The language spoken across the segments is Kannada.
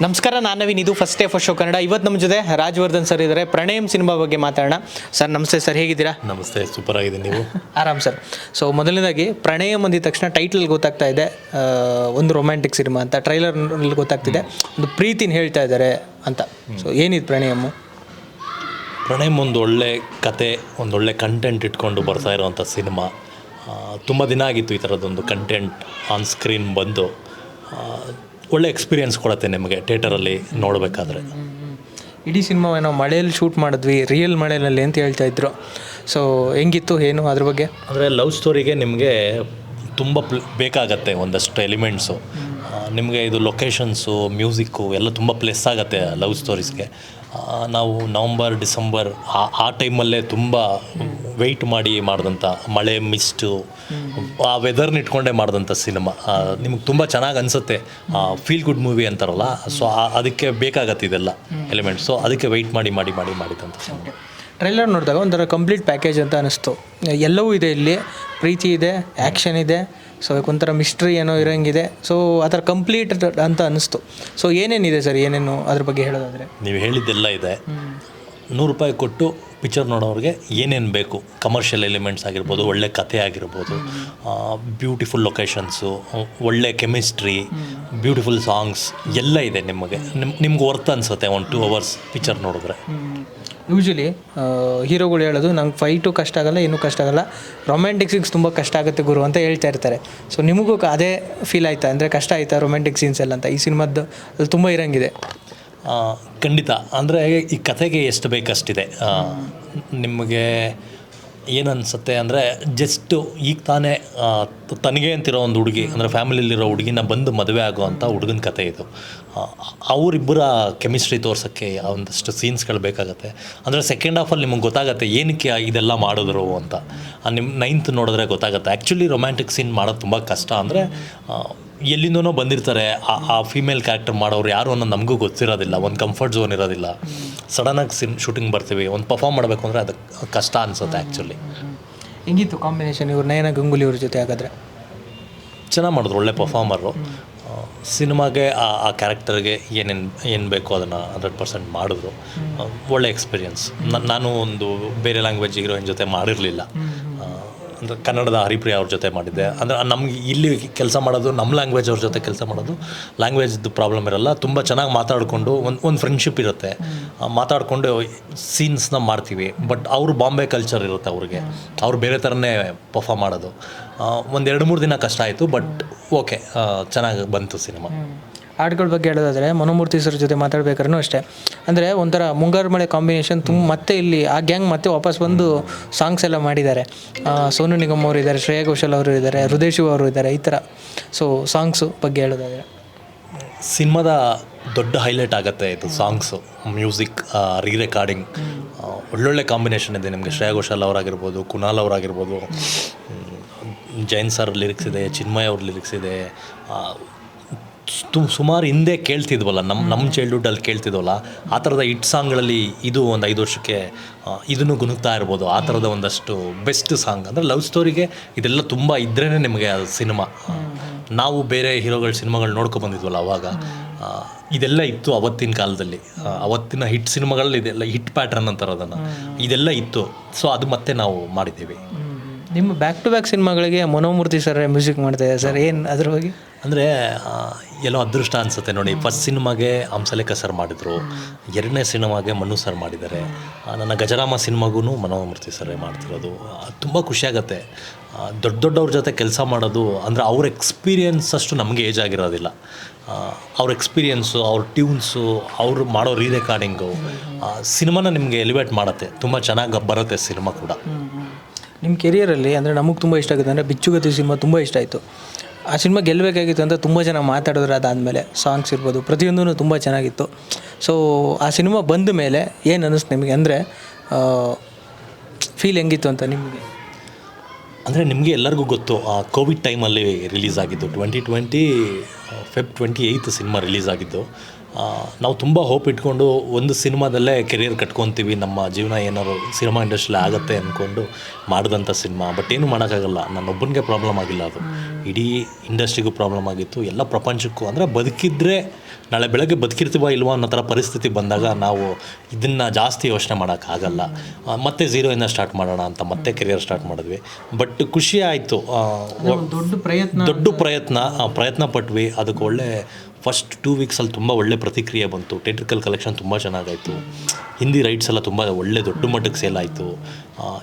ನಮಸ್ಕಾರ ನಾನು ನವೀನ್. ಇದು first day first show Kannada. ಇವತ್ತು ನಮ್ಮ ಜೊತೆ ರಾಜವರ್ಧನ್ ಸರ್ ಇದ್ದಾರೆ ಪ್ರಣಯಂ ಸಿನಿಮಾ ಬಗ್ಗೆ ಮಾತಾಡೋಣ. ಸರ್ ನಮಸ್ತೆ ಸರ್. ಹೇಗಿದ್ದೀರಾ? ನಮಸ್ತೆ ಸೂಪರ್ ಆಗಿದೆ ನೀವು? ಆರಾಮ್ ಸರ್. ಸೊ ಮೊದಲನೇದಾಗಿ ಪ್ರಣಯಂ ಅಂದಿದ ತಕ್ಷಣ ಟೈಟಲ್ ಗೊತ್ತಾಗ್ತಾ ಇದೆ. ಆ, ಒಂದು ರೊಮ್ಯಾಂಟಿಕ್ ಸಿನಿಮಾ ಅಂತ. ಟ್ರೈಲರ್ ಗೊತ್ತಾಗ್ತಿದೆ. ಒಂದು ಪ್ರೀತಿನ ಹೇಳ್ತಾ ಇದ್ದಾರೆ ಅಂತ. ಸೊ ಏನಿದು ಪ್ರಣಯಮ್ಮು? ಪ್ರಣಯಂ ಒಂದು ಒಳ್ಳೆ ಕತೆ ಒಂದು ಒಳ್ಳೆ ಕಂಟೆಂಟ್ ಇಟ್ಕೊಂಡು ಬರ್ತಾ ಇರೋವಂಥ ಸಿನಿಮಾ ತುಂಬ ದಿನ ಆಗಿತ್ತು ಈ ಥರದ್ದೊಂದು ಕಂಟೆಂಟ್ ಆನ್ ಸ್ಕ್ರೀನ್ ಬಂದು. ಆ, ಒಳ್ಳೆ ಎಕ್ಸ್ಪೀರಿಯನ್ಸ್ ಕೊಡತ್ತೆ ನಿಮಗೆ ಥಿಯೇಟರಲ್ಲಿ ನೋಡಬೇಕಾದ್ರೆ. ಇಡೀ ಸಿನಿಮಾ ಏನೋ ಮಳೆಯಲ್ಲಿ ಶೂಟ್ ಮಾಡಿದ್ವಿ ರಿಯಲ್ ಮಳೆಯಲ್ಲಿ ಅಂತ ಹೇಳ್ತಾ ಇದ್ರು. ಸೊ ಹೆಂಗಿತ್ತು ಏನು ಅದ್ರ ಬಗ್ಗೆ? ಅಂದರೆ ಲವ್ ಸ್ಟೋರಿಗೆ ನಿಮಗೆ ತುಂಬ ಪ್ಲ ಬೇಕಾಗತ್ತೆ ಒಂದಷ್ಟು ಎಲಿಮೆಂಟ್ಸು ನಿಮಗೆ ಇದು ಲೊಕೇಶನ್ಸು ಮ್ಯೂಸಿಕ್ಕು ಎಲ್ಲ ತುಂಬ ಪ್ಲೆಸ್ ಆಗುತ್ತೆ ಲವ್ ಸ್ಟೋರೀಸ್ಗೆ ನಾವು ನವಂಬರ್, ಡಿಸೆಂಬರ್, ಆ ಆ ಟೈಮಲ್ಲೇ ತುಂಬ ವೆಯ್ಟ್ ಮಾಡಿ ಮಾಡಿದಂಥ ಮಳೆ ಮಿಸ್ಟು ಆ ವೆದರ್ನ ಇಟ್ಕೊಂಡೇ ಮಾಡಿದಂಥ ಸಿನಿಮಾ ನಿಮ್ಗೆ ತುಂಬ ಚೆನ್ನಾಗಿ ಅನಿಸುತ್ತೆ. ಫೀಲ್ ಗುಡ್ ಮೂವಿ ಅಂತಾರಲ್ಲ ಸೊ ಅದಕ್ಕೆ ಬೇಕಾಗತ್ತೆ ಇದೆಲ್ಲ ಎಲಿಮೆಂಟ್ಸ್ ಸೊ ಅದಕ್ಕೆ ವೆಯ್ಟ್ ಮಾಡಿ ಮಾಡಿ ಮಾಡಿ ಮಾಡಿದಂಥ ಸಿನಿಮಾ ಟ್ರೈಲರ್ ನೋಡಿದಾಗ ಒಂಥರ ಕಂಪ್ಲೀಟ್ ಪ್ಯಾಕೇಜ್ ಅಂತ ಅನಿಸ್ತು. ಎಲ್ಲವೂ ಇದೆ ಇಲ್ಲಿ. ಪ್ರೀತಿ ಇದೆ ಆ್ಯಕ್ಷನ್ ಇದೆ. ಸೊ ಒಂಥರ ಮಿಸ್ಟ್ರಿ ಏನೋ ಇರೋಂಗಿದೆ. ಸೊ ಆ ಥರ ಕಂಪ್ಲೀಟ್ ಅಂತ ಅನಿಸ್ತು ಸೊ ಏನೇನಿದೆ ಸರ್? ಏನೇನು ಅದ್ರ ಬಗ್ಗೆ ಹೇಳೋದಾದರೆ? ನೀವು ಹೇಳಿದ್ದೆಲ್ಲ ಇದೆ. ನೂರು ರೂಪಾಯಿ ಕೊಟ್ಟು ಪಿಕ್ಚರ್ ನೋಡೋರಿಗೆ ಏನೇನು ಬೇಕು? ಕಮರ್ಷಿಯಲ್ ಎಲಿಮೆಂಟ್ಸ್ ಆಗಿರ್ಬೋದು ಒಳ್ಳೆ ಕಥೆ ಆಗಿರ್ಬೋದು ಬ್ಯೂಟಿಫುಲ್ ಲೊಕೇಶನ್ಸು ಒಳ್ಳೆ ಕೆಮಿಸ್ಟ್ರಿ ಬ್ಯೂಟಿಫುಲ್ ಸಾಂಗ್ಸ್ ಎಲ್ಲ ಇದೆ ನಿಮಗೆ. ನಿಮ್ ನಿಮ್ಗೆ ವರ್ತ್ ಅನ್ಸುತ್ತೆ ಒಂದು ಟೂ ಅವರ್ಸ್ ಪಿಕ್ಚರ್ ನೋಡಿದ್ರೆ. ಯೂಶ್ವಲಿ ಹೀರೋಗಳು ಹೇಳೋದು, ನಂಗೆ ಫೈಟು ಕಷ್ಟ ಆಗಲ್ಲ ಏನೂ ಕಷ್ಟ ಆಗಲ್ಲ. ರೊಮ್ಯಾಂಟಿಕ್ ಸೀನ್ಸ್ ತುಂಬ ಕಷ್ಟ ಆಗುತ್ತೆ ಗುರು ಅಂತ ಹೇಳ್ತಾ ಇರ್ತಾರೆ. ಸೊ ನಿಮಗೂ ಅದೇ ಫೀಲ್ ಆಯ್ತಾ? ಅಂದರೆ ಕಷ್ಟ ಆಯ್ತಾ ರೊಮ್ಯಾಂಟಿಕ್ ಸೀನ್ಸ್ ಎಲ್ಲ ಅಂತ? ಈ ಸಿನಿಮಾದ್ದು ಅಲ್ಲಿ ತುಂಬ ಇರಂಗಿದೆ. ಖಂಡಿತ. ಅಂದರೆ ಈ ಕಥೆಗೆ ಎಷ್ಟು ಬೇಕಷ್ಟಿದೆ? ನಿಮಗೆ ಏನನ್ಸುತ್ತೆ ಅಂದರೆ ಜಸ್ಟು ಈಗ ತಾನೇ ತನಗೆ ಅಂತಿರೋ ಒಂದು ಹುಡುಗಿ, ಅಂದರೆ ಫ್ಯಾಮಿಲಿಲಿರೋ ಹುಡುಗಿನ ಬಂದು ಮದುವೆ ಆಗುವಂಥ ಹುಡುಗನ ಕತೆ ಇದು. ಅವರಿಬ್ಬರ ಕೆಮಿಸ್ಟ್ರಿ ತೋರ್ಸೋಕ್ಕೆ ಒಂದಷ್ಟು ಸೀನ್ಸ್ಗಳು ಬೇಕಾಗುತ್ತೆ. ಅಂದರೆ ಸೆಕೆಂಡ್ ಹಾಫಲ್ಲಿ ನಿಮಗೆ ಗೊತ್ತಾಗುತ್ತೆ ಏನಕ್ಕೆ ಇದೆಲ್ಲ ಮಾಡಿದ್ರು ಅಂತ. ನಿಮ್ಮ ನೈನ್ತ್ ನೋಡಿದ್ರೆ ಗೊತ್ತಾಗುತ್ತೆ. ಆ್ಯಕ್ಚುಲಿ ರೊಮ್ಯಾಂಟಿಕ್ ಸೀನ್ ಮಾಡೋದು ತುಂಬ ಕಷ್ಟ ಅಂದರೆ ಎಲ್ಲಿಂದನೋ ಬಂದಿರ್ತಾರೆ. ಆ ಫೀಮೇಲ್ ಕ್ಯಾರೆಕ್ಟರ್ ಮಾಡೋರು ಯಾರು ಅನ್ನೋದು ನಮಗೂ ಗೊತ್ತಿರೋದಿಲ್ಲ. ಒಂದು ಕಂಫರ್ಟ್ ಝೋನ್ ಇರೋದಿಲ್ಲ. ಸಡನ್ನಾಗಿ ಸಿನ್ ಶೂಟಿಂಗ್ ಬರ್ತೀವಿ ಒಂದು ಪರ್ಫಾರ್ಮ್ ಮಾಡಬೇಕು ಅಂದರೆ ಅದು ಕಷ್ಟ ಅನಿಸುತ್ತೆ ಆ್ಯಕ್ಚುಲಿ ಹೆಂಗಿತ್ತು ಕಾಂಬಿನೇಷನ್ ಇವ್ರು ನಯನ ಗಂಗೂಲಿ ಇವ್ರ ಜೊತೆ ಹಾಗಾದರೆ? ಚೆನ್ನಾಗಿ ಮಾಡಿದ್ರು ಒಳ್ಳೆ ಪರ್ಫಾರ್ಮರು ಸಿನಿಮಾಗೆ ಆ ಆ ಕ್ಯಾರೆಕ್ಟರ್ಗೆ ಏನೇನು ಏನು ಬೇಕೋ ಅದನ್ನು ಹಂಡ್ರೆಡ್ ಪರ್ಸೆಂಟ್ ಮಾಡಿದ್ರು. ಒಳ್ಳೆ ಎಕ್ಸ್ಪೀರಿಯನ್ಸ್ ನಾನು ಒಂದು ಬೇರೆ ಲ್ಯಾಂಗ್ವೇಜ್ ಹೀರೋಯಿನ್ ಜೊತೆ ಮಾಡಿರಲಿಲ್ಲ. ಅಂದರೆ ಕನ್ನಡದ ಹರಿಪ್ರಿಯ ಅವ್ರ ಜೊತೆ ಮಾಡಿದ್ದೆ. ಅಂದರೆ ನಮ್ಗೆ ಇಲ್ಲಿ ಕೆಲಸ ಮಾಡೋದು ನಮ್ಮ ಲ್ಯಾಂಗ್ವೇಜ್ ಅವ್ರ ಜೊತೆ ಕೆಲಸ ಮಾಡೋದು ಲ್ಯಾಂಗ್ವೇಜ್ದು ಪ್ರಾಬ್ಲಮ್ ಇರಲ್ಲ. ತುಂಬ ಚೆನ್ನಾಗಿ ಮಾತಾಡಿಕೊಂಡು ಒಂದು ಒಂದು ಫ್ರೆಂಡ್ಶಿಪ್ ಇರುತ್ತೆ. ಮಾತಾಡಿಕೊಂಡು ಸೀನ್ಸ್ನ ಮಾಡ್ತೀವಿ. ಬಟ್ ಅವರು ಬಾಂಬೆ ಕಲ್ಚರ್ ಇರುತ್ತೆ ಅವ್ರಿಗೆ. ಅವ್ರು ಬೇರೆ ಥರನೇ ಪರ್ಫಾರ್ಮ್ ಮಾಡೋದು. ಒಂದು ಎರಡು ಮೂರು ದಿನ ಕಷ್ಟ ಆಯಿತು ಬಟ್ ಓಕೆ ಚೆನ್ನಾಗಿ ಬಂತು ಸಿನಿಮಾ. ಹಾಡುಗಳ ಬಗ್ಗೆ ಹೇಳೋದಾದರೆ ಮನೋಮೂರ್ತಿ ಸರ್ ಜೊತೆ ಮಾತಾಡ್ಬೇಕಾದ್ರೂ ಅಷ್ಟೇ. ಅಂದರೆ ಒಂಥರ ಮುಂಗಾರು ಮಳೆ ಕಾಂಬಿನೇಷನ್ ತುಂಬ ಮತ್ತೆ ಇಲ್ಲಿ ಆ ಗ್ಯಾಂಗ್ ಮತ್ತೆ ವಾಪಸ್ ಬಂದು ಸಾಂಗ್ಸ್ ಎಲ್ಲ ಮಾಡಿದ್ದಾರೆ. ಸೋನು ನಿಗಮ್ ಅವರು ಇದ್ದಾರೆ, ಶ್ರೇಯಾ ಘೋಷಾಲ್ ಅವರು ಇದ್ದಾರೆ ಹೃದಯ್ ಶಿವ ಅವರು ಇದ್ದಾರೆ, ಈ ಥರ. ಸೊ ಸಾಂಗ್ಸು ಬಗ್ಗೆ ಹೇಳೋದಾದರೆ. ಸಿನಿಮಾದ ದೊಡ್ಡ ಹೈಲೈಟ್ ಆಗುತ್ತೆ ಇದು ಸಾಂಗ್ಸು ಮ್ಯೂಸಿಕ್ ರೀ ರೆಕಾರ್ಡಿಂಗ್ ಒಳ್ಳೊಳ್ಳೆ ಕಾಂಬಿನೇಷನ್ ಇದೆ ನಿಮಗೆ. ಶ್ರೇಯಾ ಘೋಷಾಲ್ ಅವರಾಗಿರ್ಬೋದು, ಕುನಾಲ್ ಅವರಾಗಿರ್ಬೋದು. ಜೈನ್ ಸರ್ ಲಿರಿಕ್ಸ್ ಇದೆ, ಚಿನ್ಮಯ್ ಅವ್ರ ಲಿರಿಕ್ಸ್ ಇದೆ. ಸುಮಾರು ಹಿಂದೆ ಕೇಳ್ತಿದ್ವಲ್ಲ ನಮ್ಮ ನಮ್ಮ ಚೈಲ್ಡ್ಹುಡ್ಡಲ್ಲಿ ಕೇಳ್ತಿದ್ವಲ್ಲ ಆ ಥರದ ಹಿಟ್ ಸಾಂಗ್ಗಳಲ್ಲಿ ಇದು ಒಂದು ಐದು ವರ್ಷಕ್ಕೆ ಇದನ್ನು ಗುನುಗ್ತಾ ಇರ್ಬೋದು ಆ ಥರದ ಒಂದಷ್ಟು ಬೆಸ್ಟ್ ಸಾಂಗ್. ಅಂದರೆ ಲವ್ ಸ್ಟೋರಿಗೆ ಇದೆಲ್ಲ ತುಂಬ ಇದ್ರೇ ನಿಮಗೆ ಅದು ಸಿನಿಮಾ. ನಾವು ಬೇರೆ ಹೀರೋಗಳ ಸಿನಿಮಾಗಳು ನೋಡ್ಕೊಂಡು ಬಂದಿದ್ವಲ್ಲ ಅವಾಗ. ಇದೆಲ್ಲ ಇತ್ತು ಅವತ್ತಿನ ಕಾಲದಲ್ಲಿ. ಅವತ್ತಿನ ಹಿಟ್ ಸಿನಿಮಾಗಳಲ್ಲಿ ಇದೆಲ್ಲ ಹಿಟ್ ಪ್ಯಾಟ್ರನ್ ಅಂತಾರೆ ಅದನ್ನು ಇದೆಲ್ಲ ಇತ್ತು. ಸೊ ಅದು ಮತ್ತೆ ನಾವು ಮಾಡಿದ್ದೀವಿ. ನಿಮ್ಮ ಬ್ಯಾಕ್ ಟು ಬ್ಯಾಕ್ ಸಿನಿಮಾಗಳಿಗೆ ಮನೋಮೂರ್ತಿ ಸರ್ ಮ್ಯೂಸಿಕ್ ಮಾಡ್ತಾ ಇದ್ದಾರೆ ಸರ್ ಏನು ಅದ್ರ ಬಗ್ಗೆ? ಅಂದರೆ ಎಲ್ಲೋ ಅದೃಷ್ಟ ಅನಿಸುತ್ತೆ ನೋಡಿ. ಫಸ್ಟ್ ಸಿನಿಮಾಗೆ ಹಂಸಲೇಖ ಸರ್ ಮಾಡಿದರು. ಎರಡನೇ ಸಿನಿಮಾಗೆ ಮನು ಸರ್ ಮಾಡಿದ್ದಾರೆ. ನನ್ನ ಗಜರಾಮ ಸಿನಿಮಾಗೂ ಮನೋಮೂರ್ತಿ ಸರ್ ಮಾಡ್ತಿರೋದು. ತುಂಬ ಖುಷಿಯಾಗತ್ತೆ ದೊಡ್ಡ ದೊಡ್ಡವ್ರ ಜೊತೆ ಕೆಲಸ ಮಾಡೋದು ಅಂದರೆ ಅವ್ರ ಎಕ್ಸ್ಪೀರಿಯನ್ಸ್ ಅಷ್ಟು ನಮಗೆ ಏಜ್ ಆಗಿರೋದಿಲ್ಲ. ಅವ್ರ ಎಕ್ಸ್ಪೀರಿಯನ್ಸು ಅವ್ರ ಟ್ಯೂನ್ಸು ಅವ್ರು ಮಾಡೋ ರೀ ರೆಕಾರ್ಡಿಂಗು ಸಿನಿಮಾನ ನಿಮಗೆ ಎಲಿವೇಟ್ ಮಾಡುತ್ತೆ. ತುಂಬ ಚೆನ್ನಾಗಿ ಬರುತ್ತೆ ಸಿನಿಮಾ ಕೂಡ. ನಿಮ್ಮ ಕೆರಿಯರಲ್ಲಿ ಅಂದರೆ ನಮಗೆ ತುಂಬ ಇಷ್ಟ ಆಗುತ್ತೆ ಅಂದರೆ ಬಿಚ್ಚುಗತಿ ಸಿನಿಮಾ ತುಂಬ ಇಷ್ಟ ಆಯಿತು. ಆ ಸಿನಿಮಾ ಗೆಲ್ಲಬೇಕಾಗಿತ್ತು ಅಂತ ತುಂಬ ಜನ ಮಾತಾಡಿದ್ರು ಅದಾದಮೇಲೆ ಸಾಂಗ್ಸ್ ಇರ್ಬೋದು ಪ್ರತಿಯೊಂದೂ ತುಂಬ ಚೆನ್ನಾಗಿತ್ತು. ಸೊ ಆ ಸಿನಿಮಾ ಬಂದ ಮೇಲೆ ಏನು ಅನ್ನಿಸ್ತು ನಿಮಗೆ ಅಂದರೆ ಫೀಲ್ ಹೆಂಗಿತ್ತು ಅಂತ ನಿಮಗೆ? ಅಂದರೆ ನಿಮಗೆ ಎಲ್ಲರಿಗೂ ಗೊತ್ತು, ಆ ಕೋವಿಡ್ ಟೈಮಲ್ಲಿ ರಿಲೀಸ್ ಆಗಿದ್ದು twenty twenty Feb twenty eight cinema release ಆಗಿದ್ದು. ನಾವು ತುಂಬ ಹೋಪ್ ಇಟ್ಕೊಂಡು ಒಂದು ಸಿನಿಮಾದಲ್ಲೇ ಕೆರಿಯರ್ ಕಟ್ಕೊತೀವಿ. ನಮ್ಮ ಜೀವನ ಏನಾದ್ರು ಸಿನಿಮಾ ಇಂಡಸ್ಟ್ರಿಲಿ ಆಗುತ್ತೆ ಅಂದ್ಕೊಂಡು ಮಾಡಿದಂಥ ಸಿನಿಮಾ ಬಟ್ ಏನು ಮಾಡೋಕ್ಕಾಗಲ್ಲ. ನನ್ನೊಬ್ಬನಿಗೆ ಪ್ರಾಬ್ಲಮ್ ಆಗಿಲ್ಲ ಅದು. ಇಡೀ ಇಂಡಸ್ಟ್ರಿಗೂ ಪ್ರಾಬ್ಲಮ್ ಆಗಿತ್ತು. ಎಲ್ಲ ಪ್ರಪಂಚಕ್ಕೂ ಅಂದರೆ ಬದುಕಿದ್ರೆ ನಾಳೆ ಬೆಳಗ್ಗೆ ಬದುಕಿರ್ತೀವ ಇಲ್ವಾ ಅನ್ನೋ ಥರ ಪರಿಸ್ಥಿತಿ ಬಂದಾಗ ನಾವು ಇದನ್ನು ಜಾಸ್ತಿ ಯೋಚನೆ ಮಾಡೋಕ್ಕಾಗಲ್ಲ ಮತ್ತೆ ಝೀರೋಯಿಂದ ಸ್ಟಾರ್ಟ್ ಮಾಡೋಣ ಅಂತ ಮತ್ತೆ ಕೆರಿಯರ್ ಸ್ಟಾರ್ಟ್ ಮಾಡಿದ್ವಿ. ಬಟ್ ಖುಷಿ ಆಯಿತು. ದೊಡ್ಡ ಪ್ರಯತ್ನ ದೊಡ್ಡ ಪ್ರಯತ್ನ ಪ್ರಯತ್ನ ಪಟ್ವಿ. ಅದಕ್ಕೆ ಒಳ್ಳೆ ಫಸ್ಟ್ ಟೂ ವೀಕ್ಸಲ್ಲಿ ತುಂಬ ಒಳ್ಳೆ ಪ್ರತಿಕ್ರಿಯೆ ಬಂತು. ಟೆಟ್ರಿಕಲ್ ಕಲೆಕ್ಷನ್ ತುಂಬ ಚೆನ್ನಾಗಾಯಿತು. ಹಿಂದಿ ರೈಟ್ಸ್ ಎಲ್ಲ ತುಂಬ ಒಳ್ಳೆ ದೊಡ್ಡ ಮಟ್ಟಕ್ಕೆ ಸೇಲ್ ಆಯಿತು.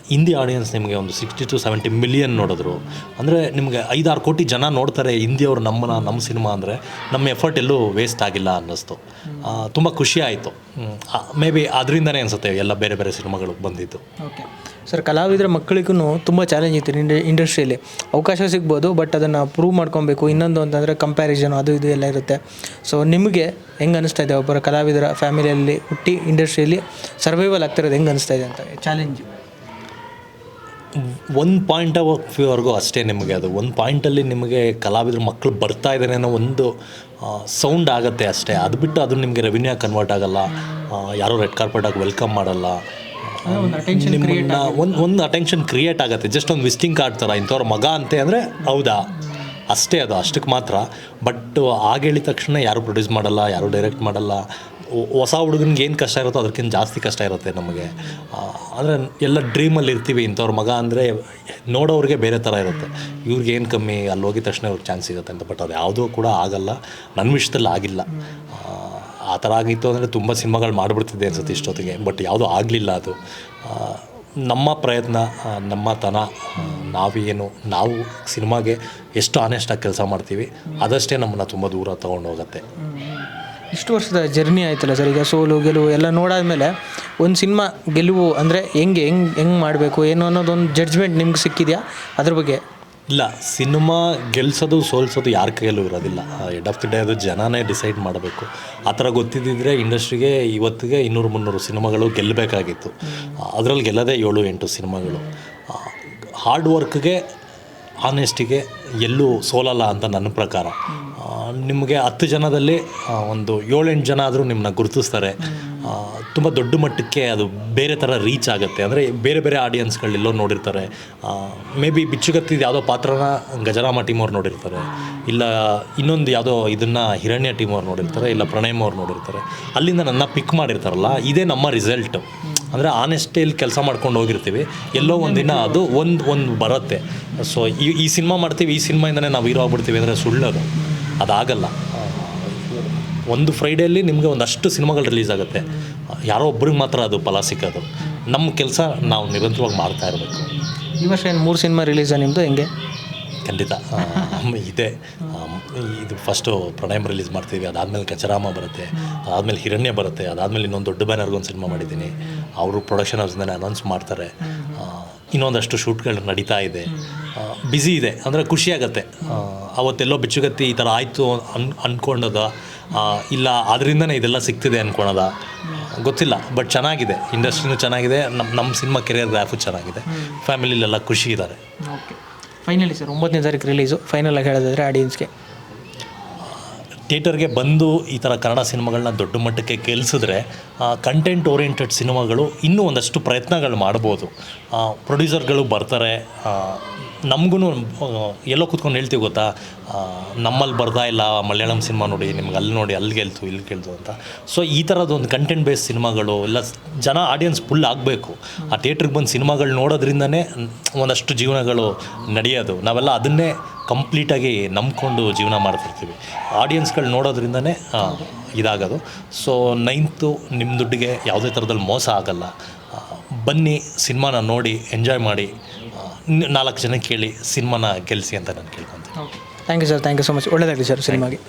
ಹಿಂದಿ ಆಡಿಯನ್ಸ್ ನಿಮಗೆ ಒಂದು ಸಿಕ್ಸ್ಟಿ ಟು ಸೆವೆಂಟಿ ಮಿಲಿಯನ್ ನೋಡಿದ್ರು. ಅಂದರೆ ನಿಮಗೆ ಐದಾರು ಕೋಟಿ ಜನ ನೋಡ್ತಾರೆ ಹಿಂದಿಯವರು ನಮ್ಮನ್ನ ನಮ್ಮ ಸಿನಿಮಾ ಅಂದರೆ. ನಮ್ಮ ಎಫರ್ಟ್ ಎಲ್ಲೂ ವೇಸ್ಟ್ ಆಗಿಲ್ಲ ಅನ್ನಿಸ್ತು. ತುಂಬ ಖುಷಿ ಆಯಿತು. ಮೇ ಬಿ ಅದರಿಂದನೇ ಅನಿಸುತ್ತೆ ಎಲ್ಲ ಬೇರೆ ಬೇರೆ ಸಿನಿಮಾಗಳು ಬಂದಿದ್ದು. ಓಕೆ. ಸರ್, ಕಲಾವಿದರ ಮಕ್ಕಳಿಗೂ ತುಂಬ ಚಾಲೆಂಜ್ ಇತ್ತು ಇಂಡ, ಇಂಡಸ್ಟ್ರಿಯಲ್ಲಿ. ಅವಕಾಶ ಸಿಗ್ಬೋದು ಬಟ್ ಅದನ್ನು ಪ್ರೂವ್ ಮಾಡ್ಕೊಬೇಕು. ಇನ್ನೊಂದು ಅಂತಂದರೆ ಕಂಪ್ಯಾರಿಸನ್ ಅದು ಇದು ಎಲ್ಲ ಇರುತ್ತೆ. ಸೊ ನಿಮಗೆ ಹೆಂಗೆ ಅನಿಸ್ತಾ ಇದೆ ಒಬ್ಬರ ಕಲಾವಿದರ ಫ್ಯಾಮಿಲಿಯಲ್ಲಿ ಹುಟ್ಟಿ ಇಂಡಸ್ಟ್ರಿಯಲ್ಲಿ ಸರ್ವೈವಲ್ ಆಗ್ತಿರೋದು ಹೆಂಗೆ ಅನಿಸ್ತಾ ಇದೆ ಅಂತ ಚಾಲೆಂಜ್ ಒಂದು ಪಾಯಿಂಟ್ ಆಫ್ ವ್ಯೂವರೆಗೂ ಅಷ್ಟೇ ನಿಮಗೆ ಅದು. ಒಂದು ಪಾಯಿಂಟಲ್ಲಿ ನಿಮಗೆ ಕಲಾವಿದ್ರ ಮಕ್ಕಳು ಬರ್ತಾ ಇದ್ದಾರೆ ಅನ್ನೋ ಒಂದು ಸೌಂಡ್ ಆಗುತ್ತೆ ಅಷ್ಟೇ. ಅದು ಬಿಟ್ಟು ಅದು ನಿಮಗೆ ರೆವಿನ್ಯೂ ಕನ್ವರ್ಟ್ ಆಗಲ್ಲ. ಯಾರೂ ರೆಡ್ ಕಾರ್ಪೆಟಾಗಿ ವೆಲ್ಕಮ್ ಮಾಡಲ್ಲ. ಒಂದು ಒಂದು ಒಂದು ಅಟೆನ್ಷನ್ ಕ್ರಿಯೇಟ್ ಆಗುತ್ತೆ. ಜಸ್ಟ್ ಒಂದು ವಿಸಿಟಿಂಗ್ ಕಾರ್ಡ್ ಥರ ಇಂಥವ್ರ ಮಗ ಅಂತೆ ಅಂದರೆ ಹೌದಾ? ಅಷ್ಟೇ ಅದು. ಅಷ್ಟಕ್ಕೆ ಮಾತ್ರ. ಬಟ್ ಆಗೇಳಿದ ತಕ್ಷಣ ಯಾರು ಪ್ರೊಡ್ಯೂಸ್ ಮಾಡಲ್ಲ ಯಾರು ಡೈರೆಕ್ಟ್ ಮಾಡಲ್ಲ ಹೊಸ ಹುಡುಗನಿಗೆ ಏನು ಕಷ್ಟ ಇರುತ್ತೋ ಅದಕ್ಕಿಂತ ಜಾಸ್ತಿ ಕಷ್ಟ ಇರುತ್ತೆ ನಮಗೆ. ಅಂದರೆ ಎಲ್ಲ ಡ್ರೀಮಲ್ಲಿ ಇರ್ತೀವಿ ಇಂಥವ್ರ ಮಗ ಅಂದರೆ ನೋಡೋರಿಗೆ ಬೇರೆ ಥರ ಇರುತ್ತೆ. ಇವ್ರಿಗೆ ಏನು ಕಮ್ಮಿ ಅಲ್ಲಿ ಹೋಗಿದ ತಕ್ಷಣ ಇವ್ರಿಗೆ ಚಾನ್ಸ್ ಸಿಗುತ್ತೆ ಅಂತ ಬಟ್ ಅದು ಯಾವುದೂ ಕೂಡ ಆಗಲ್ಲ. ನನ್ನ ವಿಷಯದಲ್ಲಿ ಆಗಿಲ್ಲ. ಆ, ಥರ ಆಗಿತ್ತು ಅಂದರೆ ತುಂಬ ಸಿನಿಮಾಗಳು ಮಾಡಿಬಿಡ್ತಿದ್ದೆ ಅನ್ಸುತ್ತೆ ಇಷ್ಟೊತ್ತಿಗೆ ಬಟ್ ಯಾವುದೂ ಆಗಲಿಲ್ಲ ಅದು. ನಮ್ಮ ಪ್ರಯತ್ನ ನಮ್ಮ ತನ ನಾವೇನು ನಾವು ಸಿನಿಮಾಗೆ ಎಷ್ಟು ಆನೆಸ್ಟಾಗಿ ಕೆಲಸ ಮಾಡ್ತೀವಿ ಅದಷ್ಟೇ ನಮ್ಮನ್ನು ತುಂಬ ದೂರ ತೊಗೊಂಡು ಹೋಗುತ್ತೆ. ಇಷ್ಟು ವರ್ಷದ ಜರ್ನಿ ಆಯ್ತಲ್ಲ ಸರ್? ಈಗ ಸೋಲು, ಗೆಲುವು ಎಲ್ಲ ನೋಡಾದ್ಮೇಲೆ ಒಂದು ಸಿನಿಮಾ ಗೆಲುವು ಅಂದರೆ ಹೆಂಗೆ ಹೆಂಗೆ ಹೆಂಗೆ ಮಾಡಬೇಕು ಏನು ಅನ್ನೋದೊಂದು ಜಡ್ಜ್ಮೆಂಟ್ ನಿಮ್ಗೆ ಸಿಕ್ಕಿದೆಯಾ? ಅದ್ರ ಬಗ್ಗೆ. ಇಲ್ಲ, ಸಿನಿಮಾ ಗೆಲ್ಸೋದು, ಸೋಲ್ಸೋದು ಯಾರ ಕೈಯಲ್ಲೂ ಇರೋದಿಲ್ಲ. ಎಡ್ ಆಫ್ ದಿ ಡೇ ಅದು ಜನನೇ ಡಿಸೈಡ್ ಮಾಡಬೇಕು. ಆ ಥರ ಗೊತ್ತಿದ್ದಿದ್ರೆ ಇಂಡಸ್ಟ್ರಿಗೆ ಇವತ್ತಿಗೆ ಇನ್ನೂರು, ಮುನ್ನೂರು ಸಿನಿಮಾಗಳು ಗೆಲ್ಲಬೇಕಾಗಿತ್ತು. ಅದರಲ್ಲಿ ಗೆಲ್ಲದೆ ಏಳು, ಎಂಟು ಸಿನಿಮಾಗಳು. ಹಾರ್ಡ್ ವರ್ಕ್ಗೆ ಆನೆಸ್ಟಿಗೆ ಎಲ್ಲೂ ಸೋಲಲ್ಲ ಅಂತ ನನ್ನ ಪ್ರಕಾರ. ನಿಮಗೆ ಹತ್ತು ಜನದಲ್ಲಿ ಒಂದು ಏಳೆಂಟು ಜನ ಆದರೂ ನಿಮ್ಮನ್ನ ಗುರುತಿಸ್ತಾರೆ. ತುಂಬ ದೊಡ್ಡ ಮಟ್ಟಕ್ಕೆ ಅದು ಬೇರೆ ಥರ ರೀಚ್ ಆಗುತ್ತೆ. ಅಂದರೆ ಬೇರೆ ಬೇರೆ ಆಡಿಯನ್ಸ್ಗಳೆಲ್ಲೋ ನೋಡಿರ್ತಾರೆ. ಮೇ ಬಿ ಬಿಚ್ಚುಗತ್ತಿದ ಯಾವುದೋ ಪಾತ್ರನ ಗಜರಾಮ ಟೀಮ್ ಅವ್ರು ನೋಡಿರ್ತಾರೆ. ಇಲ್ಲ ಇನ್ನೊಂದು ಯಾವುದೋ ಇದನ್ನು ಹಿರಣ್ಯ ಟೀಮ್ ಅವ್ರು ನೋಡಿರ್ತಾರೆ. ಇಲ್ಲ ಪ್ರಣಯಮ್ ಅವ್ರು ನೋಡಿರ್ತಾರೆ. ಅಲ್ಲಿಂದ ನನ್ನ ಪಿಕ್ ಮಾಡಿರ್ತಾರಲ್ಲ, ಇದೇ ನಮ್ಮ ರಿಸಲ್ಟ್ ಅಂದರೆ ಆನೆಸ್ಟೇಲ್ ಕೆಲಸ ಮಾಡ್ಕೊಂಡು ಹೋಗಿರ್ತೀವಿ. ಎಲ್ಲೋ ಒಂದಿನ ಅದು ಒಂದು ಒಂದು ಬರುತ್ತೆ. ಸೊ ಈ ಈ ಸಿನಿಮಾ ಮಾಡ್ತೀವಿ, ಈ ಸಿನಿಮಾಯಿಂದನೇ ನಾವು ಹೀರೋ ಆಗ್ಬಿಡ್ತೀವಿ ಅಂದರೆ ಸುಳ್ಳದು. ಅದಾಗಲ್ಲ. ಒಂದು ಫ್ರೈಡೇಲಿ ನಿಮಗೆ ಒಂದಷ್ಟು ಸಿನಿಮಾಗಳು ರಿಲೀಸ್ ಆಗುತ್ತೆ. ಯಾರೋ ಒಬ್ರಿಗೆ ಮಾತ್ರ ಅದು ಫಲ ಸಿಕ್ಕೋದು. ನಮ್ಮ ಕೆಲಸ ನಾವು ನಿರಂತರವಾಗಿ ಮಾಡ್ತಾ ಇರಬೇಕು. ಈ ವರ್ಷ ಏನು ಮೂರು ಸಿನಿಮಾ ರಿಲೀಸ ನಿಮ್ಮದು ಹೆಂಗೆ? ಖಂಡಿತ. ಇದೆ. ಇದು ಫಸ್ಟು ಪ್ರಣಯಮ್ ರಿಲೀಸ್ ಮಾಡ್ತೀವಿ ಅದಾದಮೇಲೆ ಕಚರಾಮ ಬರುತ್ತೆ ಅದಾದಮೇಲೆ ಹಿರಣ್ಯ ಬರುತ್ತೆ ಅದಾದಮೇಲೆ ಇನ್ನೊಂದು ದೊಡ್ಡ ಬ್ಯಾನರ್ಗೊಂದು ಸಿನಿಮಾ ಮಾಡಿದ್ದೀನಿ. ಅವರು ಪ್ರೊಡಕ್ಷನ್ ಹೌಸ್ನೇ ಅನೌನ್ಸ್ ಮಾಡ್ತಾರೆ. ಇನ್ನೊಂದಷ್ಟು ಶೂಟ್ಗಳು ನಡೀತಾ ಇದೆ. ಬ್ಯುಸಿ ಇದೆ ಅಂದರೆ ಖುಷಿಯಾಗತ್ತೆ ಅವತ್ತೆಲ್ಲೋ ಬಿಚ್ಚುಗತ್ತಿ ಈ ಥರ ಆಯಿತು ಅನ್ ಅಂದ್ಕೊಂಡದ ಇಲ್ಲ ಅದರಿಂದನೇ ಇದೆಲ್ಲ ಸಿಗ್ತಿದೆ ಅಂದ್ಕೊಳೋದ ಗೊತ್ತಿಲ್ಲ ಬಟ್ ಚೆನ್ನಾಗಿದೆ. ಇಂಡಸ್ಟ್ರಿನೂ ಚೆನ್ನಾಗಿದೆ ನಮ್ಮ ನಮ್ಮ ಸಿನಿಮಾ ಕೆರಿಯರ್ ಗ್ರಾಫು ಚೆನ್ನಾಗಿದೆ. ಫ್ಯಾಮಿಲಿಲೆಲ್ಲ ಖುಷಿ ಇದ್ದಾರೆ ಓಕೆ ಫೈನಲಿ ಸರ್ ಒಂಬತ್ತನೇ ತಾರೀಕು ರಿಲೀಸು ಫೈನಲ್ ಆಗಿ ಹೇಳೋದಾದ್ರೆ ಆಡಿಯನ್ಸ್ಗೆ ಥಿಯೇಟರ್ಗೆ ಬಂದು ಈ ಥರ ಕನ್ನಡ ಸಿನಿಮಾಗಳನ್ನ ದೊಡ್ಡ ಮಟ್ಟಕ್ಕೆ ಕೇಳಿಸಿದ್ರೆ ಕಂಟೆಂಟ್ ಓರಿಯೆಂಟೆಡ್ ಸಿನಿಮಾಗಳು ಇನ್ನೂ ಒಂದಷ್ಟು ಪ್ರಯತ್ನಗಳು ಮಾಡ್ಬೋದು. ಪ್ರೊಡ್ಯೂಸರ್ಗಳು ಬರ್ತಾರೆ ನಮಗೂ ಎಲ್ಲೋ ಕೂತ್ಕೊಂಡು ಹೇಳ್ತೀವಿ ಗೊತ್ತಾ? ನಮ್ಮಲ್ಲಿ ಬರ್ತಾ ಇಲ್ಲ ಮಲಯಾಳಂ ಸಿನಿಮಾ ನೋಡಿ, ನಿಮ್ಗೆ ಅಲ್ಲಿ ನೋಡಿ ಅಲ್ಲಿ ಗೆಲ್ತು ಇಲ್ಲಿ ಗೆಲ್ತು ಅಂತ. ಸೊ ಈ ಥರದೊಂದು ಕಂಟೆಂಟ್ ಬೇಸ್ ಸಿನಿಮಾಗಳು, ಎಲ್ಲ ಜನ ಆಡಿಯನ್ಸ್ ಫುಲ್ ಆಗಬೇಕು. ಆ ಥಿಯೇಟ್ರಿಗೆ ಬಂದು ಸಿನಿಮಾಗಳು ನೋಡೋದ್ರಿಂದನೇ ಒಂದಷ್ಟು ಜೀವನಗಳು ನಡೆಯೋದು. ನಾವೆಲ್ಲ ಅದನ್ನೇ ಕಂಪ್ಲೀಟಾಗಿ ನಂಬ್ಕೊಂಡು ಜೀವನ ಮಾಡ್ತಿರ್ತೀವಿ. ಆಡಿಯನ್ಸ್ಗಳು ನೋಡೋದ್ರಿಂದನೇ ಇದಾಗೋದು. ಸೊ ನೈನ್ತು ನಿಮ್ಮ ದುಡ್ಡಿಗೆ ಯಾವುದೇ ಥರದಲ್ಲಿ ಮೋಸ ಆಗಲ್ಲ. ಬನ್ನಿ, ಸಿನಿಮಾನ ನೋಡಿ ಎಂಜಾಯ್ ಮಾಡಿ. ನಾಲ್ಕು ಜನ ಕೇಳಿ ಸಿನಿಮಾನ ಗೆಲ್ಲಿಸಿ ಅಂತ ನಾನು ಕೇಳ್ಕೊತೀನಿ. Okay thank you sir thank you so much ಒಳ್ಳೆಯದಾಗಲಿ ಸರ್ ಸಿನಿಮಾಗೆ.